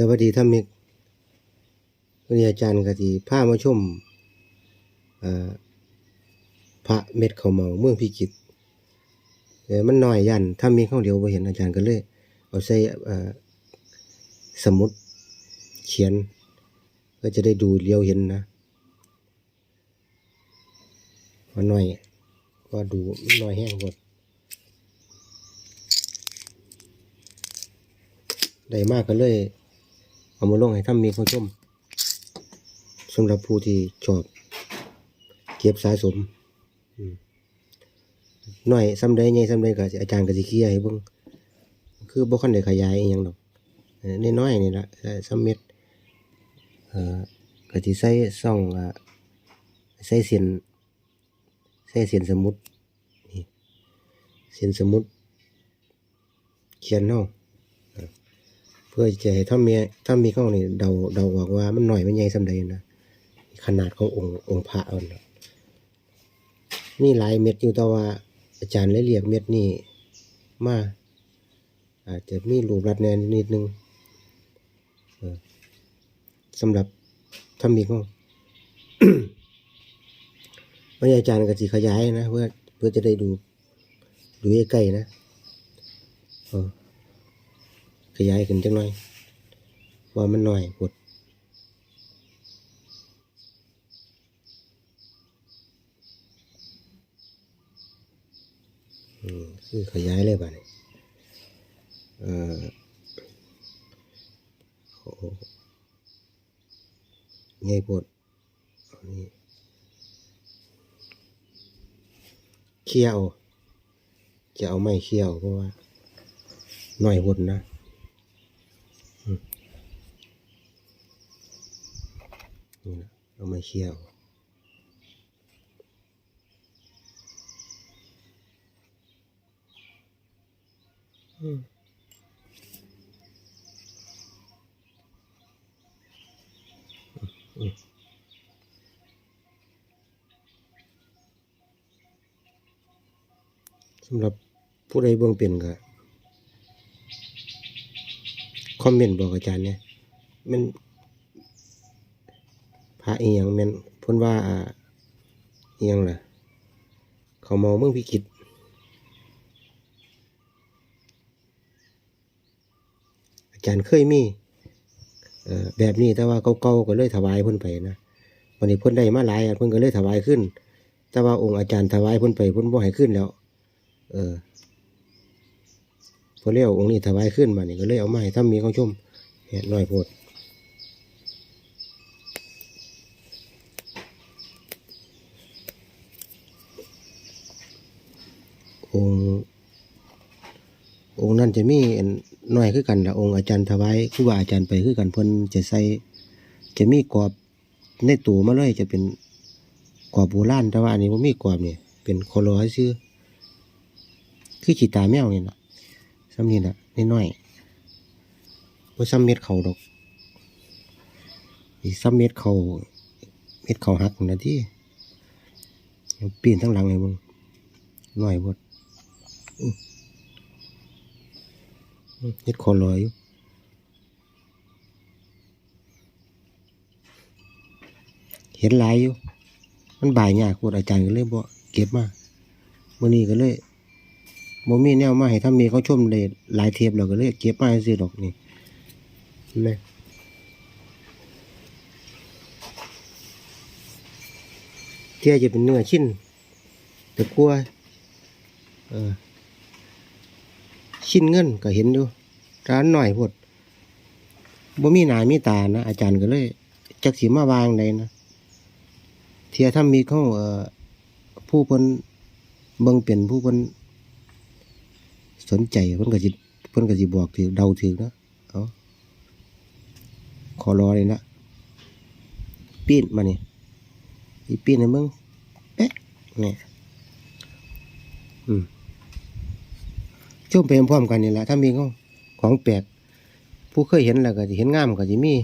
สวัสดีท่านมิกวันนี้อาจารย์กติพามาชมเอ่อพระเม็ดข้าวเมาเมืองพิจิตรมันน้อยยันถ้ามีข้าวเดียวบ่เห็นอาจารย์ก็เลยเอาใส่สมุดเขียน ก็จะได้ดูเลี้ยวเห็นนะว่าน้อยว่าดูน้อยแห้งหมดได้มากก็เลย เอามาลงให้ท่านมีผู้ชมสำหรับผู้ที่ชอบ เก็บสะสมหน่อยซ้ำใดใหญ่ซ้ำใดก็สิอาจารย์ก็สิเคลียร์ให้เบิ่งคือบ่คันได้ขยายอีหยังดอกเออน้อยๆนี่ล่ะซ้ำเม็ดเอ่อก็สิใส่ซ่องอ่าใส่เส้นใส่เส้นสมุดนี่เส้นสมุดเขียนเนาะ พื่อจะให้ถ้ามีถ้ามีข้านี่เดาเดาออกว่ามันหน่อยมันใหญ่สำใดนะขนาดขององค์องค์พระเอานะนี่หลายเม็ดอยู่แต่ว่า อาจารย์เลยเรียกเม็ดนี่มาอาจจะมีรูปรัดแนนนิดนึงเออสำหรับถ้ามีข้างวันนี้อาจารย์ก็สิขยายนะเพื่อเพื่อจะได้ดูดูใกล้ๆนะเออ ขยายขึ้นจังหน่อยว่ามันหน่อยกดคือขยายเลยบ้านี้เอ่อโอ้โหใหญ่ปวดนี่เคี่ยว จะเอาไม่เคี่ยวเพราะว่าหน่อยบนนะ นี่นะเอามาเคี่ยวอืมอืมสำหรับผู้ใดเบิ่งเป็นก็ ค อมเมนต์บอกอาจารย์เนี่ยแมันพระเอียงแม่นพิ่นว่าอ่าอียงล่ะ เขาเมาเมืองพิจิตอาจารย์เคยมีแบบนี้แต่ว่าเก่าๆก็เลยถวายเพิ่นไปนะวันนี้เพิ่นได้มาหลายอันเพิ่นก็เลยถวายขึ้น แต่ว่าองค์อาจารย์ถวายเพิ่นไปเพิ่นบ่ให้ขึ้นแล้ว เออ พอเลี้ยวองค์นี้ถวายขึ้นมานี่ก็เลยเอามาให้ถ้ามีเขาชมเห็ดน้อยโพดองค์องค์นั้นจะมีอันน้อยคือกันละองค์อาจารย์ถวายคือว่าอาจารย์ไปคือกันเพิ่นจะใส่จะมีกรอบในตัวมาเลยจะเป็นกรอบโบราณแต่ว่าอันนี้บ่มีกรอบเนี่ยเป็นคโลให้ซื้อคือขีตาแมวเนี่นะ ซ้ำนี่นะน้อยๆว่ซ้ำเม็ดเขาดอกอีซ้ำเม็ดเขาเม็ดเขาหักนะที่ปีนทั้งหลังเลยมึงน้อยหมดเม็ดคอลอยอยู่เห็นหลายอยู่ มันบ่ายยากพวกอาจารย์ก็เลยบ่เก็บมามื่อนี้ก็เลย บ่มีแนวมาให้ถ้ามีเขาชมได้หลายเทปแล้วก็เลยเก็บมาซื้อดอกนี่เลยเที่ยจะเป็นเนื้อชิ้นแต่กลัวเออชิ้นเงินก็เห็นอยู่ร้านหน่อยพดบ่มีหนามีตานะอาจารย์ก็เลยจักสิมาวางใดนะเทียถ้ามีเขาเอ่อผู้เพิ่นเบิ่งเป็นผู้เพิ่น สนใจเพิ่นก็สิเพิ่นก็สิบอกถือเดาถือนะเอาขอรอเลยนะปีนมานี่อีปีนให้มึงเป๊ะเนี่ยอืมชมไปพร้อมกันนี่แหละถ้ามีของของแปลกผู้เคยเห็นแล้วก็สิเห็นงามก็สิมี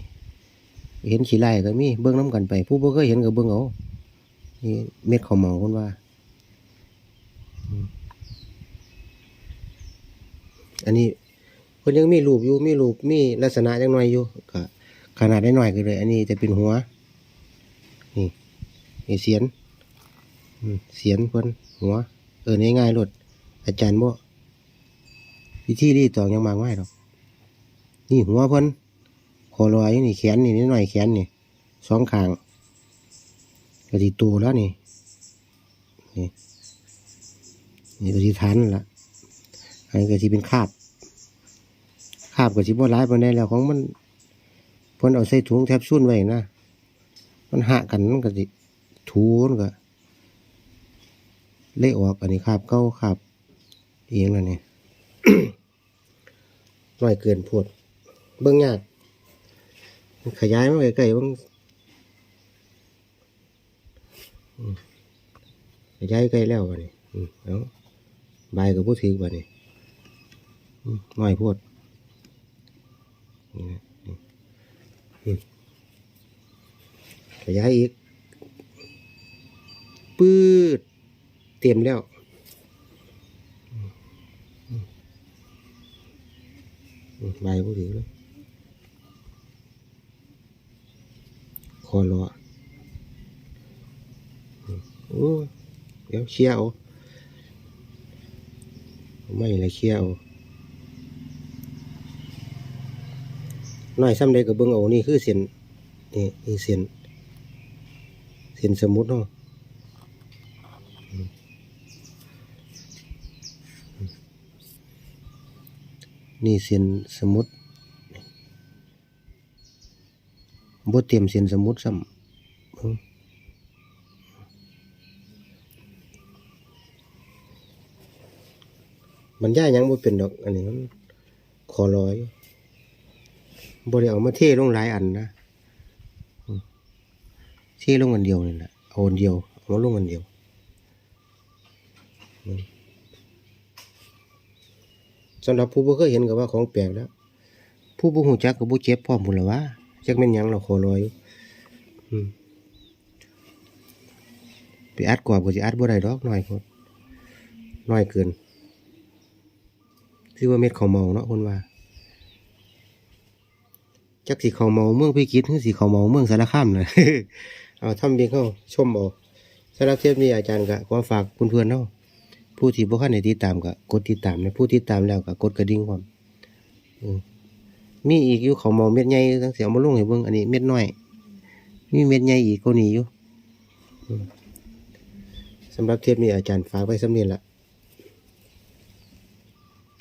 เห็นขี้ไล่ก็มีเบิ่งน้กันไป ผู้บ่เคยเห็นก็เบิ่งเอานี่เม็ดข้าวเหมาคนว่า อันนี้พิ่นยังมีรูปอยู่มีรูปมีลักษณะจังหน่อยอยู่ก็ขนาดได้หน่อยก็เลย อันนี้จะเป็นหัว นี่นี่เสียนเสียนเพิ่นหัว เออง่ายๆโลดอาจารย์บ่วิธีรีดตอกยังมากไม่หรอกนี่หัวเพิ่นคอลอยนี่แขนนี่นิดหน่อยแขนนี่สองข้างก็สิโตแล้วนี่นี่นี่ก็สิทันละ อันนี้ก็สิเป็นคาบคาบก็สิบ่ร้ายปานใดแล้วของมันเพิ่นเอาใส่ถุงแทบซุ่นไว้นะ มันหะกันมันก็สิถูมันก็เละออกอันนี้คาบเก้าคาบเอียงนั่นนี่น้อยเกินโพดเบิ่งยากขยายมาใกล้ๆเบิ่งขยายใกลแล้วบัดนี้อืมเอาใบกับผู้ถือบัดนี้อืม น้อยโพดขยายอีก ปืดเตรียมแล้วใบผู้ถือเลยคอรอโอ้ยเดี๋ยวเชี่ยเอาไม่เลยเชี่ยเอา น้อยซ้ำใดกับเบิ้งเอานี่คือเส้นนี่นี่เส้นเส้นสมุดเนาะนี่เส้นสมุดบ่เตรียมเส้นสมุดซ้ำมันย่ายหยังบ่เป็นดอก อันนี้มันขอร้อย บ่ได้เอามาเทลงหลายอันนะเทลงอันเดียวนี่แหละเอาอันเดียวเอามาลงอันเดียวสำหรับผู้บ่เคยเห็นก็ว่าของแปลกแล้ว ผู้บ่ฮู้จักก็บ่เจ็บพร้อมพุ่นล่ะวะจักแม่นยังเราขอรอยอืมไปอัดกรอบก็สิอัดบ่ได้ดอกน้อยโพดน้อยเกินคือว่าเม็ดข้าเมาเนาะเพิ่นว่า จักสิข้าวเมาเมืองพิจิตรหรือสิข้าวเมาเมืองสารคามน่ะเอาทำเพียงเข้าชมเอาสำหรับเทปนี้อาจารย์ก็ขอฝากเพื่อนๆเนาะผู้ที่บ่คันได้ติดตามก็กดติดตามในผู้ติดตามแล้วก็กดกระดิ่งพร้อมมีอีกอยู่เขาวเมาเม็ดใหญ่ทั้งเสียมาลงให้เบิ่งอันนี้เม็ดน้อย มีเม็ดใหญ่อีกกว่านี้อยู่สำหรับเทปนี้อาจารย์ฝากไว้สำเนียละ